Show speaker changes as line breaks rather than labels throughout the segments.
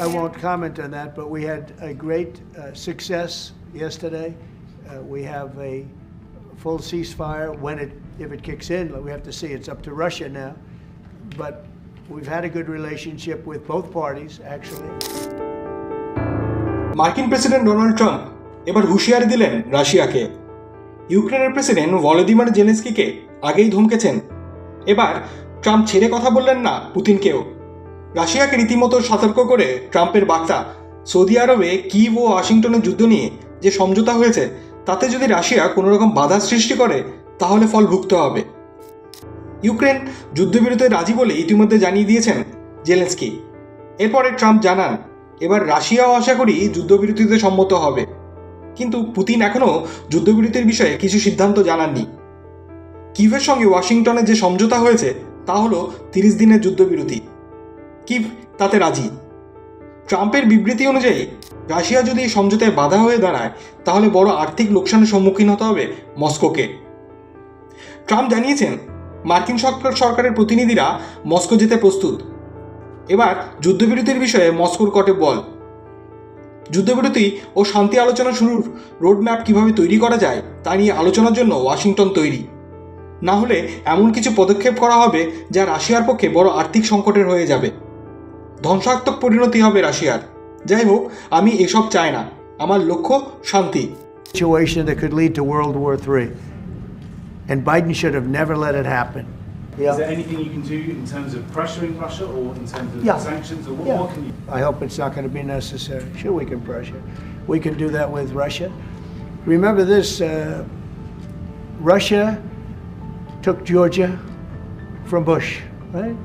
I won't comment on that, but we had a great uh, success yesterday. Uh, We have a full ceasefire. When it, if it kicks in, we have to see. It's up to Russia now. But we've had a good relationship with both parties, actually.
মার্কিন president Donald Trump এবার হুঁশিয়ারি দিলেন রাশিয়াকে ইউক্রেনের president Volodymyr জেলেন্সকিকে আগেই ধমকেছেন এবার Trump ছেড়ে কথা বললেন না পুতিনকেও রাশিয়াকে রীতিমতো সতর্ক করে ট্রাম্পের বার্তা। সৌদি আরবে কিভ ও ওয়াশিংটনের যুদ্ধ নিয়ে যে সমঝোতা হয়েছে, তাতে যদি রাশিয়া কোনো রকম বাধা সৃষ্টি করে, তাহলে ফল ভুগতে হবে। ইউক্রেন যুদ্ধবিরতিতে রাজি বলে ইতিমধ্যে জানিয়ে দিয়েছেন জেলেন্সকি। এরপরে ট্রাম্প জানান, এবার রাশিয়াও আশা করি যুদ্ধবিরতিতে সম্মত হবে। কিন্তু পুতিন এখনও যুদ্ধবিরতির বিষয়ে কিছু সিদ্ধান্ত জানাননি। কিভের সঙ্গে ওয়াশিংটনের যে সমঝোতা হয়েছে, তা হলো তিরিশ দিনের যুদ্ধবিরতি। কিভ তাতে রাজি? ট্রাম্পের বিবৃতি অনুযায়ী, রাশিয়া যদি সমঝোতায় বাধা হয়ে দাঁড়ায়, তাহলে বড় আর্থিক লোকসানের সম্মুখীন হতে হবে মস্কোকে। ট্রাম্প জানিয়েছেন, মার্কিন সরকার সরকারের প্রতিনিধিরা মস্কো যেতে প্রস্তুত। এবার যুদ্ধবিরতির বিষয়ে মস্কোর কটে বল। যুদ্ধবিরতি ও শান্তি আলোচনা শুরুর রোডম্যাপ কীভাবে তৈরি করা যায়, তা নিয়ে আলোচনার জন্য ওয়াশিংটন তৈরি। না হলে এমন কিছু পদক্ষেপ করা হবে যা রাশিয়ার পক্ষে বড় আর্থিক সংকটের হয়ে যাবে। ধ্বংসাত্মক পরিণতি হবে রাশিয়ার যাই হোক আমি এসব চাই না আমার লক্ষ্য শান্তি
Situation that could lead to World War III. And Biden should have never let it happen.
Is there anything you can do in terms of pressuring Russia or in terms of
Yeah.
sanctions or what,
Yeah.
what can you?
I hope it's not going to be necessary. Sure, we can pressure. We can do that with Russia. Remember this uh, Russia took Georgia from Bush, right?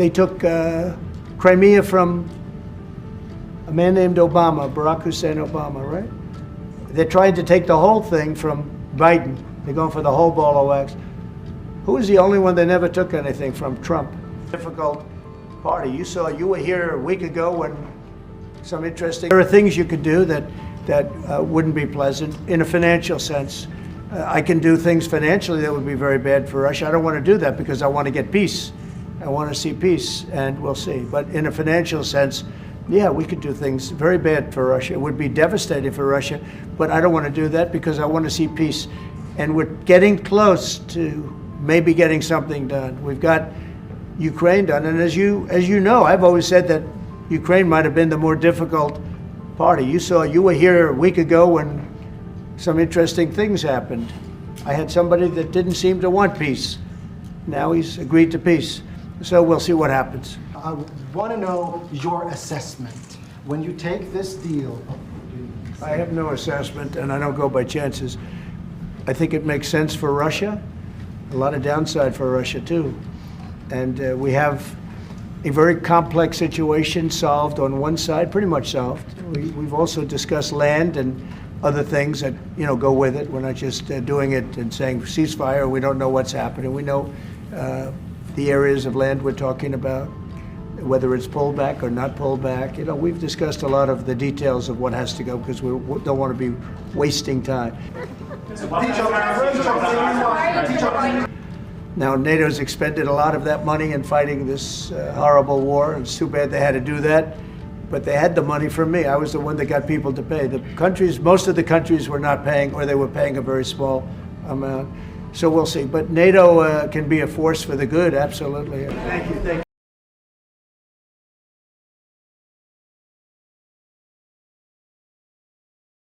They took uh, Crimea from a man named Obama, Barack Hussein Obama, right? They're trying to take the whole thing from Biden. They're going for the whole ball of wax. Who was the only one that never took anything from Trump? Difficult party. You saw, you were here a week ago when some interesting. There are things you could do that that uh, wouldn't be pleasant in a financial sense. Uh, I can do things financially that would be very bad for Russia. I don't want to do that because I want to get peace. I want to see peace, and we'll see. But in a financial sense, yeah, we could do things very bad for Russia. It would be devastating for Russia, but I don't want to do that because I want to see peace. And we're getting close to maybe getting something done. We've got Ukraine done, and as you as you know, I've always said that Ukraine might have been the more difficult party. You saw, you were here a week ago when some interesting things happened. I had somebody that didn't seem to want peace. Now he's agreed to peace. So we'll see what happens.
I want to know your assessment. When you take this deal,
I have no assessment, and I don't go by chances. I think it makes sense for Russia, a lot of downside for Russia, too. And uh, we have a very complex situation solved on one side, pretty much solved. We, we've also discussed land and other things that you know go with it. We're not just uh, doing it and saying ceasefire. We don't know what's happening. We know uh, the areas of land we're talking about, whether it's pulled back or not pulled back. You know, we've discussed a lot of the details of what has to go because we don't want to be wasting time. Now, NATO's expended a lot of that money in fighting this uh, horrible war. It's too bad they had to do that, but they had the money from me. I was the one that got people to pay. The countries, most of the countries were not paying, or they were paying a very small amount. So we'll see. But NATO uh, can be a force for the good, absolutely. Thank you. Thank you.